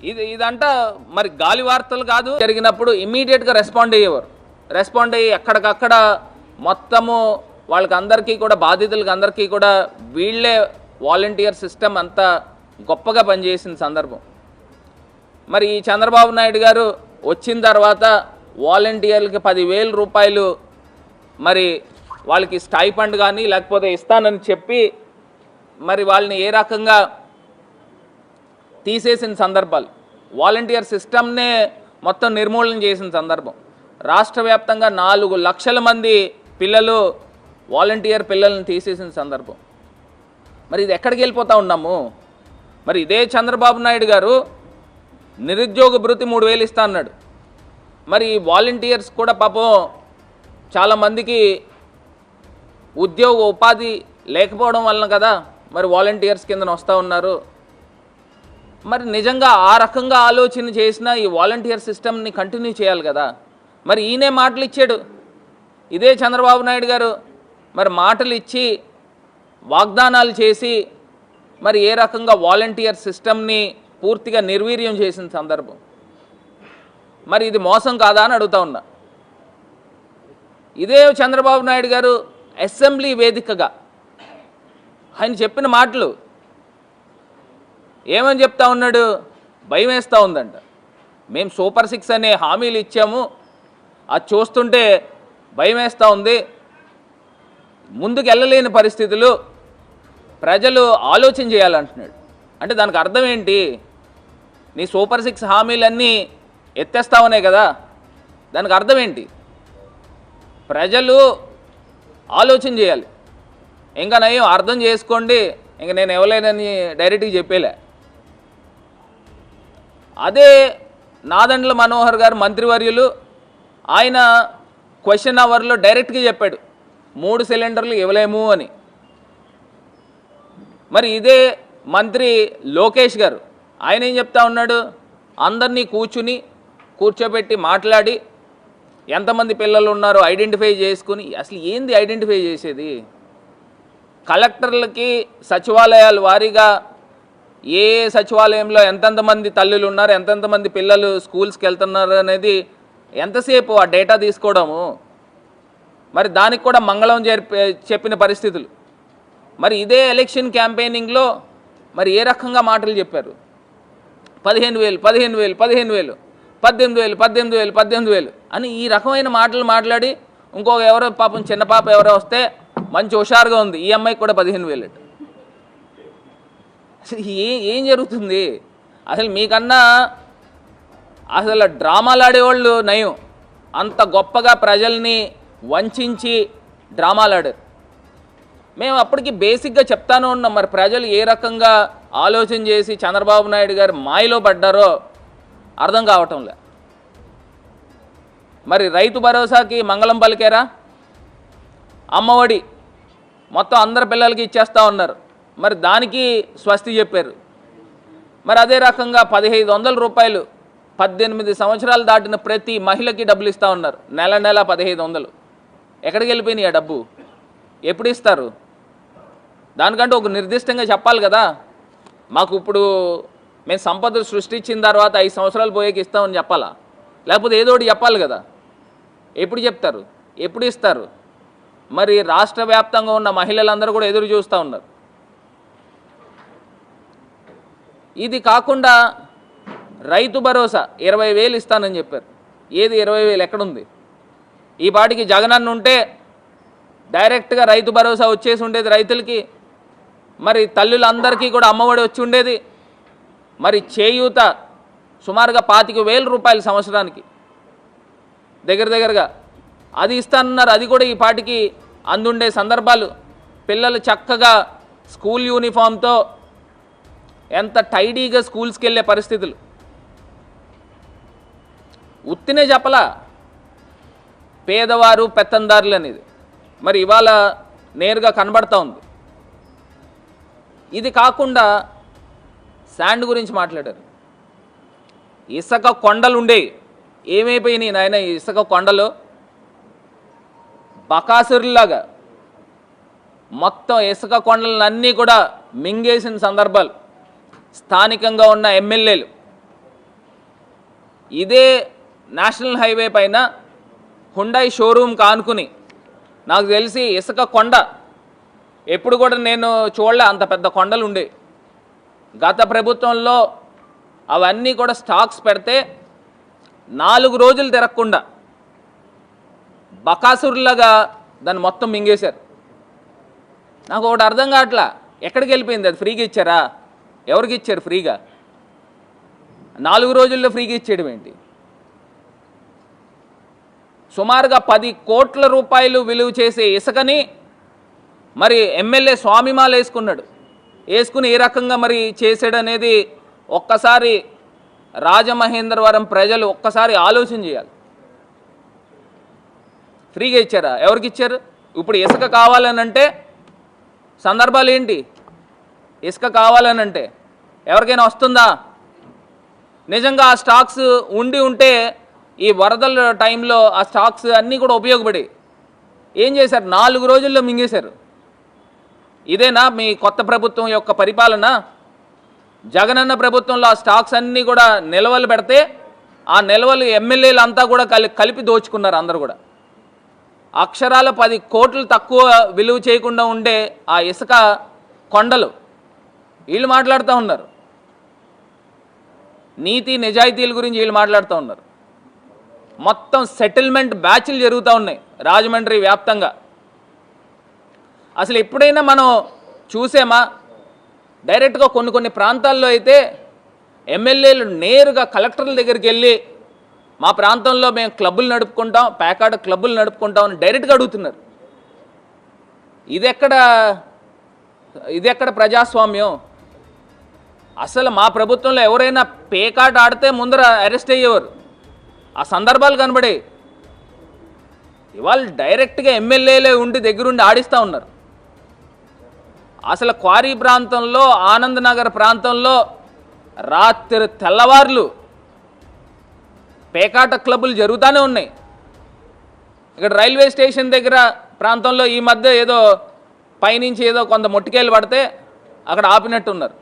ఇది ఇదంట మరి గాలి వార్తలు కాదు. జరిగినప్పుడు ఇమీడియట్గా రెస్పాండ్ అయ్యేవారు. రెస్పాండ్ అయ్యి ఎక్కడికక్కడ మొత్తము వాళ్ళకి అందరికీ కూడా బాధితులకి అందరికీ కూడా వీళ్ళే వాలంటీర్ సిస్టమ్ అంతా గొప్పగా పనిచేసిన సందర్భం. మరి ఈ చంద్రబాబు నాయుడు గారు వచ్చిన తర్వాత వాలంటీర్లకి పదివేల రూపాయలు మరి వాళ్ళకి స్టైఫండ్ కానీ లేకపోతే ఇస్తానని చెప్పి మరి వాళ్ళని ఏ రకంగా తీసేసిన సందర్భాలు. వాలంటీర్ సిస్టమ్నే మొత్తం నిర్మూలన చేసిన సందర్భం. రాష్ట్ర వ్యాప్తంగా నాలుగు లక్షల మంది పిల్లలు వాలంటీర్ పిల్లల్ని తీసేసిన సందర్భం. మరి ఇది ఎక్కడికి వెళ్ళిపోతూ ఉన్నాము? మరి ఇదే చంద్రబాబు నాయుడు గారు నిరుద్యోగ భృతి మూడు వేలు ఇస్తా అన్నాడు. మరి వాలంటీర్స్ కూడా పాపం చాలామందికి ఉద్యోగ ఉపాధి లేకపోవడం వలన కదా మరి వాలంటీర్స్ కిందన వస్తూ ఉన్నారు. మరి నిజంగా ఆ రకంగా ఆలోచన చేసిన ఈ వాలంటీర్ సిస్టమ్ని కంటిన్యూ చేయాలి కదా. మరి ఈయనే మాటలు ఇచ్చాడు. ఇదే చంద్రబాబు నాయుడు గారు మరి మాటలు ఇచ్చి వాగ్దానాలు చేసి మరి ఏ రకంగా వాలంటీర్ సిస్టమ్ని పూర్తిగా నిర్వీర్యం చేసిన సందర్భం. మరి ఇది మోసం కాదా అని అడుగుతా ఉన్నా. ఇదే చంద్రబాబు నాయుడు గారు అసెంబ్లీ వేదికగా ఆయన చెప్పిన మాటలు ఏమని చెప్తా ఉన్నాడు? భయం వేస్తూ ఉందంట. మేము సూపర్ సిక్స్ అనే హామీలు ఇచ్చాము. అది చూస్తుంటే భయం వేస్తూ ఉంది. ముందుకు వెళ్ళలేని పరిస్థితులు. ప్రజలు ఆలోచన చేయాలంటున్నాడు. అంటే దానికి అర్థం ఏంటి? నీ సూపర్ సిక్స్ హామీలన్నీ ఎత్తేస్తావునే కదా? దానికి అర్థం ఏంటి? ప్రజలు ఆలోచన చేయాలి. ఇంకా నయం అర్థం చేసుకోండి. ఇంక నేను ఇవ్వలేనని డైరెక్ట్గా చెప్పేలే. అదే నాదండ్ల మనోహర్ గారు మంత్రివర్యులు. ఆయన క్వశ్చన్ అవర్లో డైరెక్ట్గా చెప్పాడు. మూడు సిలిండర్లు ఇవ్వలేము అని. మరి ఇదే మంత్రి లోకేష్ గారు. ఆయన ఏం చెప్తా ఉన్నాడు? అందరినీ కూర్చుని కూర్చోబెట్టి మాట్లాడి ఎంతమంది పిల్లలు ఉన్నారో ఐడెంటిఫై చేసుకుని అసలు ఏంది ఐడెంటిఫై చేసేది? కలెక్టర్లకి సచివాలయాల వారీగా ఏ సచివాలయంలో ఎంతెంత మంది తల్లులు ఉన్నారు ఎంతెంత మంది పిల్లలు స్కూల్స్కి వెళ్తున్నారు అనేది ఎంతసేపు ఆ డేటా తీసుకోవడము? మరి దానికి కూడా మంగళం చెప్పిన పరిస్థితులు. మరి ఇదే ఎలక్షన్ క్యాంపెయినింగ్లో మరి ఏ రకంగా మాటలు చెప్పారు? పదిహేను వేలు పదిహేను వేలు పదిహేను వేలు పద్దెనిమిది వేలు పద్దెనిమిది వేలు పద్దెనిమిది వేలు అని ఈ రకమైన మాటలు మాట్లాడి ఇంకొక ఎవరో పాపం చిన్న పాప ఎవరో వస్తే మంచి హుషారుగా ఉంది. ఈ అమ్మాయికి కూడా పదిహేను వేలు. అసలు ఏ ఏం జరుగుతుంది? అసలు మీకన్నా అసలు డ్రామాలు ఆడేవాళ్ళు నయం. అంత గొప్పగా ప్రజల్ని వంచి డ్రామాలు ఆడారు మేము అప్పటికి బేసిక్గా చెప్తానే ఉన్నాం మరి ప్రజలు ఏ రకంగా ఆలోచన చేసి చంద్రబాబు నాయుడు గారు మాయలో పడ్డారో అర్థం కావటంలే. మరి రైతు భరోసాకి మంగళం పలికారా? అమ్మఒడి మొత్తం అందరి పిల్లలకి ఇచ్చేస్తా ఉన్నారు. మరి దానికి స్వస్తి చెప్పారు. మరి అదే రకంగా పదిహేను వందల రూపాయలు పద్దెనిమిది సంవత్సరాలు దాటిన ప్రతి మహిళకి డబ్బులు ఇస్తూ ఉన్నారు. నెల నెల పదిహేను వందలు. ఎక్కడికి వెళ్ళిపోయినాయి ఆ డబ్బు? ఎప్పుడు ఇస్తారు? దానికంటే ఒక నిర్దిష్టంగా చెప్పాలి కదా. మాకు ఇప్పుడు మేము సంపద సృష్టించిన తర్వాత ఐదు సంవత్సరాలు పోయేకి ఇస్తామని చెప్పాలా? లేకపోతే ఏదో ఒకటి చెప్పాలి కదా. ఎప్పుడు చెప్తారు? ఎప్పుడు ఇస్తారు? మరి రాష్ట్ర వ్యాప్తంగా ఉన్న మహిళలందరూ కూడా ఎదురు చూస్తూ ఉన్నారు. ఇది కాకుండా రైతు భరోసా ఇరవై వేలు ఇస్తానని చెప్పారు. ఏది ఇరవై వేలు? ఎక్కడుంది? ఈ పాటికి జగనన్న ఉంటే డైరెక్ట్గా రైతు భరోసా వచ్చేసి ఉండేది రైతులకి. మరి తల్లులందరికీ కూడా అమ్మఒడి వచ్చి ఉండేది. మరి చేయూత సుమారుగా పాతిక వేల రూపాయలు సంవత్సరానికి. దగ్గర దగ్గరగా అది ఇస్తానన్నారు. అది కూడా ఈ పాటికి అందుండే సందర్భాలు. పిల్లలు చక్కగా స్కూల్ యూనిఫామ్తో ఎంత టైడీగా స్కూల్స్కి వెళ్ళే పరిస్థితులు. ఉత్తినే చెప్పలా. పేదవారు పెత్తందారులు అనేది మరి ఇవాళ నేరుగా కనబడతా ఉంది. ఇది కాకుండా శాండ్ గురించి మాట్లాడారు. ఇసుక కొండలు ఉండేవి ఏమైపోయినాయి నాయన ఇసుక కొండలు? బకాసురులాగా మొత్తం ఇసుక కొండలన్నీ కూడా మింగేసిన సందర్భాలు. స్థానికంగా ఉన్న ఎమ్మెల్యేలు. ఇదే నేషనల్ హైవే పైన హుండాయి షోరూమ్ కానుకుని నాకు తెలిసి ఇసుక కొండ. ఎప్పుడు కూడా నేను చూడలే అంత పెద్ద కొండలు ఉండే గత ప్రభుత్వంలో అవన్నీ కూడా స్టాక్స్ పెడితే నాలుగు రోజులు తిరగకుండా బకాసురులాగా దాన్ని మొత్తం మింగేశారు. నాకు ఒకటి అర్థం కావట్లా ఎక్కడికి వెళ్ళిపోయింది అది? ఫ్రీగా ఇచ్చారా? ఎవరికి ఇచ్చారు ఫ్రీగా? నాలుగు రోజుల్లో ఫ్రీగా ఇచ్చేయడం ఏంటి? సుమారుగా పది కోట్ల రూపాయలు విలువ చేసే ఇసుకని మరి ఎమ్మెల్యే స్వామిమాల వేసుకున్నాడు. వేసుకుని ఏ రకంగా మరి చేసాడు అనేది ఒక్కసారి రాజమహేంద్రవరం ప్రజలు ఒక్కసారి ఆలోచన చేయాలి. ఫ్రీగా ఇచ్చారా? ఎవరికి ఇచ్చారు? ఇప్పుడు ఇసుక కావాలనంటే సందర్భాలు ఏంటి? ఇసుక కావాలనంటే ఎవరికైనా వస్తుందా? నిజంగా ఆ స్టాక్స్ ఉండి ఉంటే ఈ వరదల టైంలో ఆ స్టాక్స్ అన్నీ కూడా ఉపయోగపడి. ఏం చేశారు? నాలుగు రోజుల్లో మింగేశారు. ఇదేనా మీ కొత్త ప్రభుత్వం యొక్క పరిపాలన? జగనన్న ప్రభుత్వంలో ఆ స్టాక్స్ అన్నీ కూడా నిల్వలు పెడితే ఆ నిల్వలు ఎమ్మెల్యేలు అంతా కూడా కలి కలిపి దోచుకున్నారు అందరు కూడా. అక్షరాల పది కోట్లు తక్కువ విలువ చేయకుండా ఉండే ఆ ఇసుక కొండలు. వీళ్ళు మాట్లాడుతూ ఉన్నారు. నీతి నిజాయితీల గురించి వీళ్ళు మాట్లాడుతూ ఉన్నారు. మొత్తం సెటిల్మెంట్ బ్యాచ్లు జరుగుతూ ఉన్నాయి రాజమండ్రి వ్యాప్తంగా. అసలు ఎప్పుడైనా మనం చూసామా? డైరెక్ట్గా కొన్ని కొన్ని ప్రాంతాల్లో అయితే ఎమ్మెల్యేలు నేరుగా కలెక్టర్ల దగ్గరికి వెళ్ళి మా ప్రాంతంలో మేము క్లబ్బులు నడుపుకుంటాం ప్యాకాడ క్లబ్బులు నడుపుకుంటాం అని డైరెక్ట్గా అడుగుతున్నారు. ఇది ఎక్కడ ఇది ఎక్కడ ప్రజాస్వామ్యం? అసలు మా ప్రభుత్వంలో ఎవరైనా పేకాట ఆడితే ముందర అరెస్ట్ అయ్యేవారు. ఆ సందర్భాలు కనబడే ఇవాళ డైరెక్ట్గా ఎమ్మెల్యేలే ఉండి దగ్గరుండి ఆడిస్తూ ఉన్నారు. అసలు క్వారీ ప్రాంతంలో ఆనంద్ నగర్ ప్రాంతంలో రాత్రి తెల్లవార్లు పేకాట క్లబ్బులు జరుగుతూనే ఉన్నాయి. ఇక్కడ రైల్వే స్టేషన్ దగ్గర ప్రాంతంలో ఈ మధ్య ఏదో పైనుంచి ఏదో కొంత మొట్టికేలు పడితే అక్కడ ఆపినట్టున్నారు.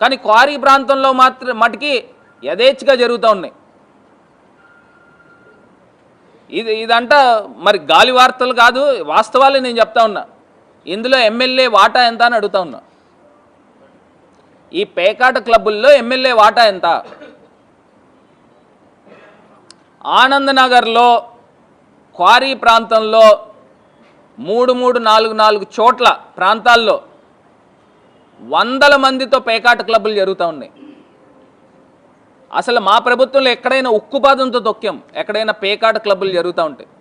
కానీ క్వారీ ప్రాంతంలో మాత్రం మటుకి యథేచ్ఛగా జరుగుతూ ఉన్నాయి. ఇది ఇదంట మరి గాలి వార్తలు కాదు వాస్తవాలే నేను చెప్తా ఉన్నా. ఇందులో ఎమ్మెల్యే వాటా ఎంత అని అడుగుతా ఉన్నా. ఈ పేకాట క్లబ్బుల్లో ఎమ్మెల్యే వాటా ఎంత? ఆనంద్ నగర్లో క్వారీ ప్రాంతంలో మూడు మూడు నాలుగు నాలుగు చోట్ల ప్రాంతాల్లో వందల మందితో పేకాట క్లబ్బులు జరుగుతూ ఉన్నాయి. అసలు మా ప్రభుత్వంలో ఎక్కడైనా ఉక్కుపాదంతో తొక్కాం ఎక్కడైనా పేకాట క్లబ్బులు జరుగుతూ ఉంటాయి